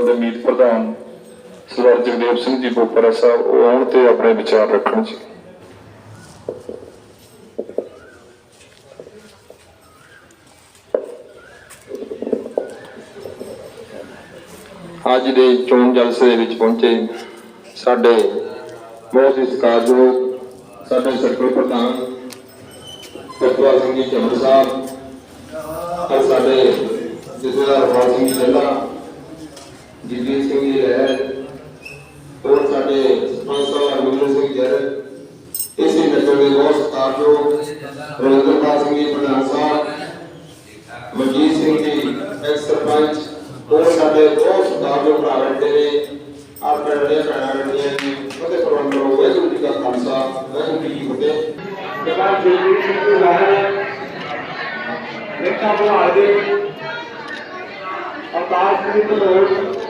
ਦਲ ਦੇ ਮੀਤ ਪ੍ਰਧਾਨ ਸਰਦਾਰ ਜਗਦੇਵ ਸਿੰਘ ਜੀ ਬੋਪਰਾ ਸਾਹਿਬ, ਉਹ ਆਉਣ ਤੇ ਆਪਣੇ ਵਿਚਾਰ ਰੱਖਣ ਜੀ। ਅੱਜ ਦੇ ਚੋਣ ਜਲਸੇ ਦੇ ਵਿੱਚ ਪਹੁੰਚੇ ਸਾਡੇ ਬਹੁਤ ਹੀ ਸਤਿਕਾਰਯੋਗ ਸਾਡੇ ਸਰਕਲ ਪ੍ਰਧਾਨ ਸਤਵਾਰ ਸਿੰਘ ਜੀ ਚੰਦ ਸਾਹਿਬ ਔਰ ਸਾਡੇ ਜਥੇਦਾਰ ਹਰਪਾਲ ਸਿੰਘ ਜੀ ਲੱਲਾ ਜਗਦੀਪ ਸਿੰਘ ਜੀ ਰਹਿ ਹੋਰ ਸਾਡੇ ਸਰਪੰਚ ਸਾਹਿਬ ਹਰਮਿੰਦਰ ਸਿੰਘ ਜਰ ਇਸੇ ਨਗਰ ਦੇ ਬਹੁਤ ਸਤਿਕਾਰਯੋਗ ਰਵਿੰਦਰਪਾਲ ਸਿੰਘ ਜੀ ਪ੍ਰਧਾਨ ਸਾਹਿਬ ਮਨਜੀਤ ਸਿੰਘ ਜੀ ਐਕਸ ਸਰਪੰਚ ਹੋਰ ਸਾਡੇ ਬਹੁਤ ਸਤਿਕਾਰਯੋਗ ਭਰਾ ਬੈਠੇ ਨੇ ਆਪ ਪਿੰਡੇ ਭੈਣਾਂ ਬੈਠੀਆਂ ਨੇ ਉਹਦੇ ਪ੍ਰਬੰਧ ਕਰੋ ਵਾਹਿਗੁਰੂ ਜੀ ਕਾ ਖਾਲਸਾ ਵਾਹਿਗੁਰੂ ਜੀ ਕੀ ਫਤਿਹ ਜਵਾਬ ਜਗਦੀਪ ਸਿੰਘ ਜੀ ਲਾਹਰ ਨੇਤਾ ਬੁਲਾਰ ਦੇ ਅਵਤਾਰ ਸਿੰਘ ਭਲੋੜ ਰਵਿੰਦਰ ਸਿੰਘ ਬੇਖੜਾ ਬਹੁਤ ਹੀ ਸਲਾਮਯੋਗ ਨਗਰ ਪਾਸੇ ਇਹਨਾਂ ਦਾ ਗਵਾਹ ਕਾਓ ਪਰਮਪਰਾ ਮਤੇ ਵਾਹਿਗੁਰੂ ਜੀ ਕਾ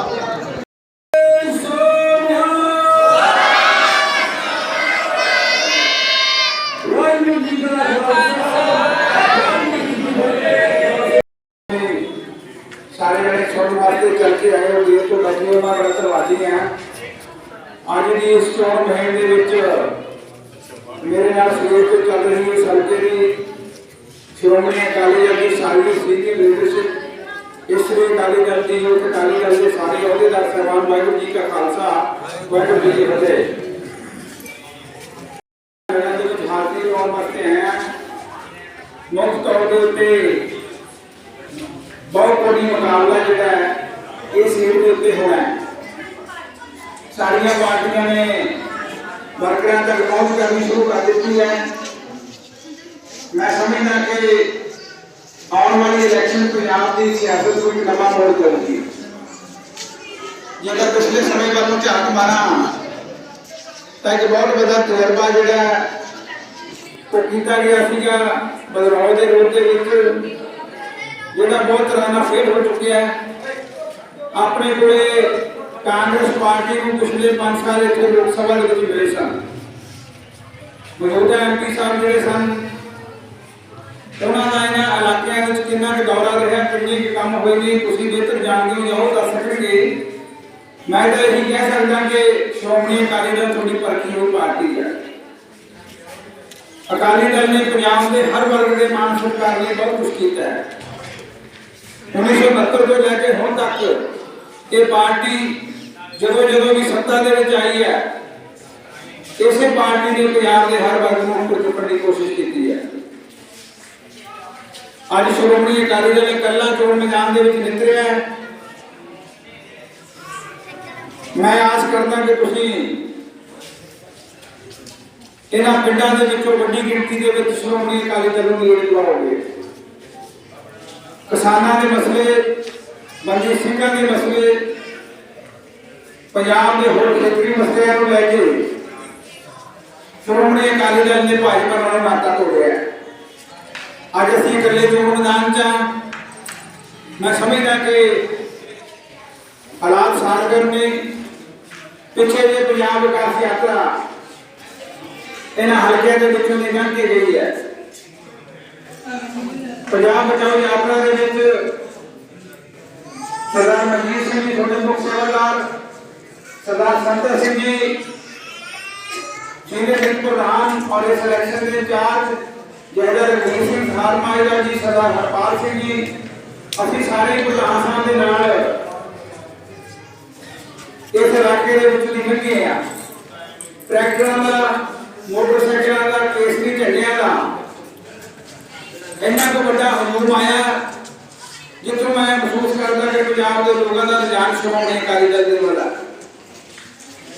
ਵਾਸਤੇ ਚੱਲ ਕੇ ਆਏ ਹੋ ਵੀਰ ਤੋਂ ਬਚੇ ਹੋ ਮੈਂ ਬੜਾ ਧੰਨਵਾਦੀ ਹਾਂ ਅੱਜ ਦੀ ਇਸ ਚੋਣ ਮਹੀਨੇ ਦੇ ਵਿੱਚ ਮੇਰੇ ਨਾਲ ਸਵੇਰ ਤੋਂ ਚੱਲ ਰਹੀ ਸਰਕੇ ਦੀ ਸ਼੍ਰੋਮਣੀ ਅਕਾਲੀ ਦਲ ਦੀ ਸਾਰੀ ਸੀਨੀਅਰ ਲੀਡਰਸ਼ਿਪ ਇਸ ਲਈ ਅਕਾਲੀ ਦਲ ਦੀ ਜੋ ਅਕਾਲੀ ਦਲ ਦੇ ਸਾਰੇ ਅਹੁਦੇਦਾਰ ਸਹਿਬਾਨ ਵਾਹਿਗੁਰੂ ਜੀ ਕਾ ਖਾਲਸਾ, ਵਾਹਿਗੁਰੂ ਜੀ ਕੀ ਫਤਿਹ। ਇਹਨਾਂ ਦੇ ਵਿੱਚ ਹਾਜ਼ਰੀ ਲਾਉਣ ਵਾਸਤੇ ਹੈ ਮੁੱਖ ਤੌਰ ਦੇ ਉੱਤੇ ਬਹੁਤ ਵੱਡੀ ਮੁਕਾਬਲਾ ਜਿਹੜਾ ਹੈ, ਇਹ ਸੀਟ ਦੇ ਉੱਤੇ ਹੋਣਾ ਹੈ। ਸਾਰੀਆਂ ਪਾਰਟੀਆਂ ਨੇ ਵਰਕਰਾਂ ਤੱਕ ਪਹੁੰਚ ਕਰਨੀ ਸ਼ੁਰੂ ਕਰ ਦਿੱਤੀ ਹੈ। ਮੈਂ ਸਮਝਦਾ ਕਿ ਆਉਣ ਵਾਲੀ ਇਲੈਕਸ਼ਨ ਪੰਜਾਬ ਦੀ ਸਿਆਸਤ ਨੂੰ ਇੱਕ ਨਵਾਂ ਮੋੜ ਦੇਵੇਗੀ ਜੇਕਰ ਪਿਛਲੇ ਸਮੇਂ ਵੱਲ ਨੂੰ ਝਾਕ ਮਾਰਾਂ, ਤਾਂ ਇੱਕ ਬਹੁਤ ਵੱਡਾ ਤਜਰਬਾ ਜਿਹੜਾ ਉਹ ਕੀਤਾ ਗਿਆ ਸੀਗਾ ਬਦਲਾਅ ਦੇ ਰੂਪ ਦੇ ਵਿੱਚ ਜਿਹੜਾ ਬਹੁਤ ਤਰ੍ਹਾਂ ਨਾਲ ਫੇਲ ਹੋ ਚੁੱਕਿਆ ਹੈ। ਆਪਣੇ ਕੋਲੇ ਕਾਂਗਰਸ ਪਾਰਟੀ ਨੂੰ ਪਿਛਲੇ 5 ਸਾਲ ਇੱਥੇ ਲੋਕ ਸਭਾ ਦੇ ਵਿੱਚ ਮਿਲੇ ਸਨ। ਮੌਜੂਦਾ ਐਮਪੀ ਸਾਹਿਬ ਜਿਹੜੇ ਸਨ, ਉਹਨਾਂ ਦਾ ਇਹਨਾਂ ਇਲਾਕਿਆਂ ਵਿੱਚ ਕਿੰਨਾ ਕੁ ਦੌਰਾ ਰਿਹਾ, ਕਿੰਨੇ ਕੁ ਕੰਮ ਹੋਏ ਨੇ, ਤੁਸੀਂ ਬਿਹਤਰ ਜਾਣਦੇ ਹੋ ਜਾਂ ਉਹ ਦੱਸ ਸਕਣਗੇ ਮੈਂ ਤਾਂ ਇਹੀ ਕਹਿ ਸਕਦਾ ਕਿ ਸ਼੍ਰੋਮਣੀ ਅਕਾਲੀ ਦਲ ਤੁਹਾਡੀ ਪਰਖੀ ਹੋਈ ਪਾਰਟੀ ਹੈ। ਅਕਾਲੀ ਦਲ ਨੇ ਪੰਜਾਬ ਦੇ ਹਰ ਵਰਗ ਦੇ ਮਾਨ ਸਤਿਕਾਰ ਲਈ ਬਹੁਤ ਕੁਝ ਕੀਤਾ ਹੈ। 1969 ਤੋਂ ਲੈ ਕੇ ਹੁਣ ਤੱਕ ਇਹ ਪਾਰਟੀ ਜਦੋਂ ਜਦੋਂ ਵੀ ਸੱਤਾ ਦੇ ਵਿੱਚ ਆਈ ਹੈ, ਇਸੇ ਪਾਰਟੀ ਨੇ ਪੰਜਾਬ ਦੇ ਹਰ ਵਰਗ ਨੂੰ ਉੱਪਰ ਚੁੱਕਣ ਦੀ ਕੋਸ਼ਿਸ਼ ਕੀਤੀ ਹੈ। ਅੱਜ ਸ਼੍ਰੋਮਣੀ ਅਕਾਲੀ ਦਲ ਇਕੱਲਾ ਚੋਣ ਮੈਦਾਨ ਦੇ ਵਿੱਚ ਨਿਤਰਿਆ ਹੈ। ਮੈਂ ਆਸ ਕਰਦਾ ਕਿ ਤੁਸੀਂ ਇਹਨਾਂ ਪਿੰਡਾਂ ਦੇ ਵਿੱਚੋਂ ਵੱਡੀ ਗਿਣਤੀ ਦੇ ਵਿੱਚ ਸ਼੍ਰੋਮਣੀ ਅਕਾਲੀ ਦਲ ਨੂੰ ਲੀਡ ਦਿਵਾਓਗੇ ਕਿਸਾਨਾਂ ਦੇ ਮਸਲੇ ਬੰਦੀ ਸਿੰਘਾਂ ਦੇ ਮਸਲੇ, ਪੰਜਾਬ ਦੇ ਹੋਰ ਖੇਤਰੀ ਮਸਲਿਆਂ ਨੂੰ ਲੈ ਕੇ ਸ਼੍ਰੋਮਣੀ ਅਕਾਲੀ ਦਲ ਨੇ ਭਾਜਪਾ ਨਾਲ ਨਾਤਾ ਤੋੜਿਆ ਅੱਜ ਅਸੀਂ ਇਕੱਲੇ ਚੋਣ ਮੈਦਾਨ 'ਚ ਹਾਂ। ਮੈਂ ਸਮਝਦਾ ਕਿ ਹਾਲਾਤ ਸਾਰਗਰ ਨੇ ਪਿੱਛੇ ਜੇ ਪੰਜਾਬ ਵਿਕਾਸ ਯਾਤਰਾ ਇਹਨਾਂ ਹਲਕਿਆਂ ਦੇ ਵਿੱਚੋਂ ਨਿਕਲ ਕੇ ਗਈ ਹੈ ਪੰਜਾਬ ਬਚਾਓ ਯਾਤਰਾ ਦੇ ਵਿੱਚ ਸਰਦਾਰ ਮਨਜੀਤ ਸਿੰਘ ਜੀ, ਤੁਹਾਡੇ ਮੁੱਖ ਸੇਵਾਦਾਰ, ਸਰਦਾਰ ਸੰਤਰ ਸਿੰਘ ਜੀ, ਸੀਨੀਅਰ ਸਿੰਘ ਪ੍ਰਧਾਨ ਔਰ ਇਸ ਇਲੈਕਸ਼ਨ ਦੇ ਇੰਚਾਰਜ ਜਿਹੜਾ ਰਣਜੀਤ ਸਿੰਘ ਹਾਰਮਾਇਲਾ ਜੀ, ਸਰਦਾਰ ਹਰਪਾਲ ਸਿੰਘ ਜੀ, ਅਸੀਂ ਸਾਰੇ ਪ੍ਰਧਾਨ ਸਾਹਿਬ ਦੇ ਨਾਲ ਇਸ ਇਲਾਕੇ ਦੇ ਵਿੱਚ ਨਿਕਲ ਗਏ ਆ ਟਰੈਕਟਰਾਂ ਦਾ, ਮੋਟਰਸਾਈਕਲ ਦਾ ਕੇਸਰੀ ਝੰਡਿਆਂ ਦਾ ਇੰਨਾ ਕੁ ਵੱਡਾ ਹਜੂਮ ਆਇਆ ਜਿੱਥੋਂ ਮੈਂ ਮਹਿਸੂਸ ਕਰਦਾ ਕਿ ਪੰਜਾਬ ਦੇ ਲੋਕਾਂ ਦਾ ਰੁਝਾਨ ਸ਼੍ਰੋਮਣੀ ਅਕਾਲੀ ਦਲ ਦੇ ਵੱਲ। ਆ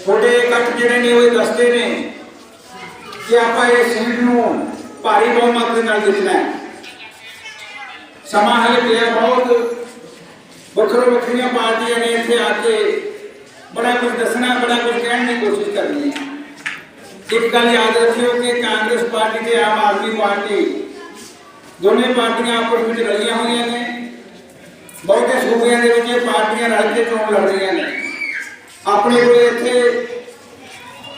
ਛੋਟੇ ਇਕੱਠ ਜਿਹੜੇ ਨੇ ਉਹ ਇਹ ਦੱਸਦੇ ਨੇ ਕਿ ਆਪਾਂ ਇਹ ਸੀਟ ਨੂੰ ਭਾਰੀ ਬਹੁਮਤ ਦੇ ਨਾਲ ਜਿੱਤਣਾ ਹੈ। ਸਮਾਂ ਹਲੇ ਪਿਆ ਬਹੁਤ। ਵੱਖਰੋ ਵੱਖਰੀਆਂ ਪਾਰਟੀਆਂ ਨੇ ਇੱਥੇ ਆ ਕੇ ਬੜਾ ਕੁਝ ਦੱਸਣਾ, ਬੜਾ ਕੁਝ ਕਹਿਣ ਦੀ ਕੋਸ਼ਿਸ਼ ਕਰਨੀ ਹੈ। ਇੱਕ ਗੱਲ ਯਾਦ ਰੱਖਿਓ ਕਿ ਕਾਂਗਰਸ ਪਾਰਟੀ ਤੇ ਆਮ ਆਦਮੀ ਪਾਰਟੀ ਦੋਨੇ ਪਾਰਟੀਆਂ ਆਪਸ ਵਿੱਚ ਰਲੀਆਂ ਹੋਈਆਂ ਨੇ। ਬਹੁਤੇ ਸੂਬਿਆਂ ਦੇ ਵਿੱਚ ਇਹ ਪਾਰਟੀਆਂ ਰਲ ਕੇ ਚੋਣ ਲੜ ਰਹੀਆਂ ਨੇ। ਆਪਣੇ ਕੋਲ ਇੱਥੇ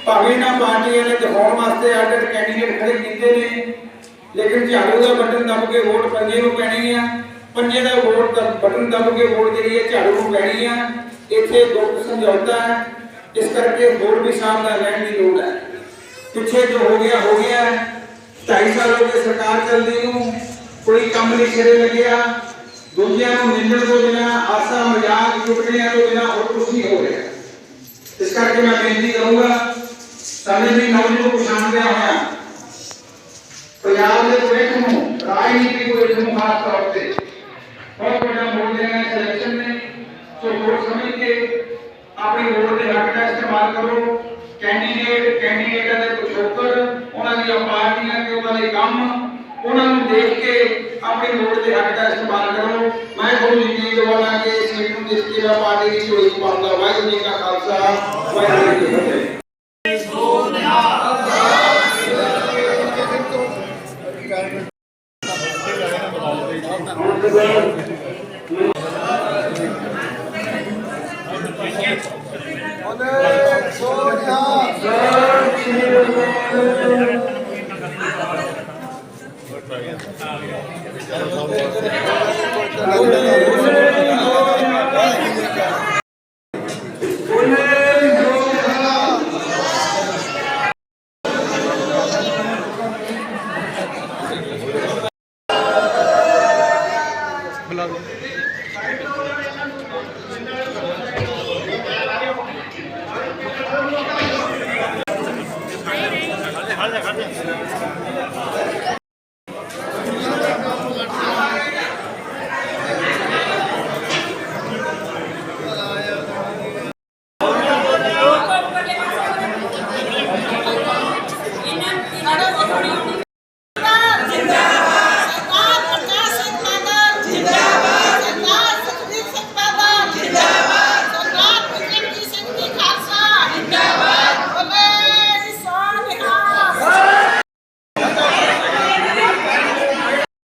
ਭਾਵੇਂ ਨਾ ਪਾਰਟੀਆਂ ਨੇ ਦਿਖਾਉਣ ਵਾਸਤੇ ਆਡਰ ਕੈਂਡੀਡੇਟ ਖੜੇ ਕੀਤੇ ਨੇ, ਲੇਕਿਨ ਝਾੜੂ ਦਾ ਬਟਨ ਦਬ ਕੇ ਵੋਟ ਪੰਜੇ ਨੂੰ ਪੈਣੀ ਆ। ਪੰਜੇ ਦਾ ਵੋਟ ਦਾ ਬਟਨ ਦਬ ਕੇ ਵੋਟ ਜਿਹੜੀ ਹੈ ਝਾੜੂ ਨੂੰ ਪੈਣੀ ਆ। ਇੱਥੇ ਦੁੱਖ ਸਮਝੌਤਾ ਹੈ। ਇਸ ਕਰਕੇ ਹੋਰ ਵੀ ਸਾਵਧਾਨ ਰਹਿਣ ਦੀ ਲੋੜ ਹੈ। ਪਿੱਛੇ ਜੋ ਹੋ ਗਿਆ ਹੋ ਗਿਆ। 2.5 ਸਾਲ ਹੋ ਗਏ ਸਰਕਾਰ ਚੱਲਦੀ ਨੂੰ। ਕੋਈ ਕੰਮ ਨਹੀਂ ਸਿਰੇ ਲੱਗਿਆ। ਦੂਜਿਆਂ ਨੂੰ ਨਿੰਦਣ ਤੋਂ ਬਿਨਾ, ਆਸਾ, ਮਜ਼ਾਕ ਚੁਟਕਲਿਆਂ ਤੋਂ ਬਿਨਾ ਹੋਰ ਕੁਝ ਨਹੀਂ ਹੋ ਰਿਹਾ। ਇਸ ਕਰਕੇ ਮੈਂ ਬੇਨਤੀ ਕਰੂੰਗਾ ਸਮੇਂ ਦੀ ਨੌਜ ਨੂੰ ਪਛਾਣਦਿਆਂ ਹੋਇਆ, ਪੰਜਾਬ ਦੇ ਭਵਿੱਖ ਨੂੰ ਰਾਜਨੀਤਿਕ ਭਵਿੱਖ ਨੂੰ ਖਾਸ ਤੌਰ ਤੇ ਬਹੁਤ ਵੱਡਾ ਮੋੜ ਦੇਣਾ ਹੈ। ਸਿਲੈਕਸ਼ਨ ਨੇ ਸੋ ਵੋਟ ਸਮਝ ਕੇ ਆਪਣੀ ਵੋਟ ਦੇ ਹੱਕ ਦਾ ਇਸਤੇਮਾਲ ਕਰੋ। ਕੈਂਡੀਡੇਟ ਕੈਂਡੀਡੇਟਾਂ ਦੇ ਪਿਛੋਕੜ, ਉਹਨਾਂ ਦੀਆਂ ਪਾਰਟੀਆਂ ਤੇ ਉਹਨਾਂ ਦੇ ਕੰਮ ਉਹਨਾਂ ਨੂੰ ਦੇਖ ਕੇ ਆਪਣੇ ਵੋਟ ਦੇ ਹੱਕ ਦਾ ਇਸਤੇਮਾਲ ਕਰੋ। ਮੈਂ ਤੁਹਾਨੂੰ ਯਕੀਨ ਦਿਵਾਉਣਾ ਕਿ ਸਿੱਖ ਨੂੰ ਦੇਸ਼ ਦੀ ਪਾਰਟੀ ਦੀ ਚੋਣ ਪਾਉਂਦਾ? ਵਾਹਿਗੁਰੂ ਜੀ ਕਾ ਖਾਲਸਾ, ਵਾਹਿਗੁਰੂ ਜੀ ਕੀ ਫਤਿਹ। ਉਹਨੇ Sonia. Sir ji Thank you.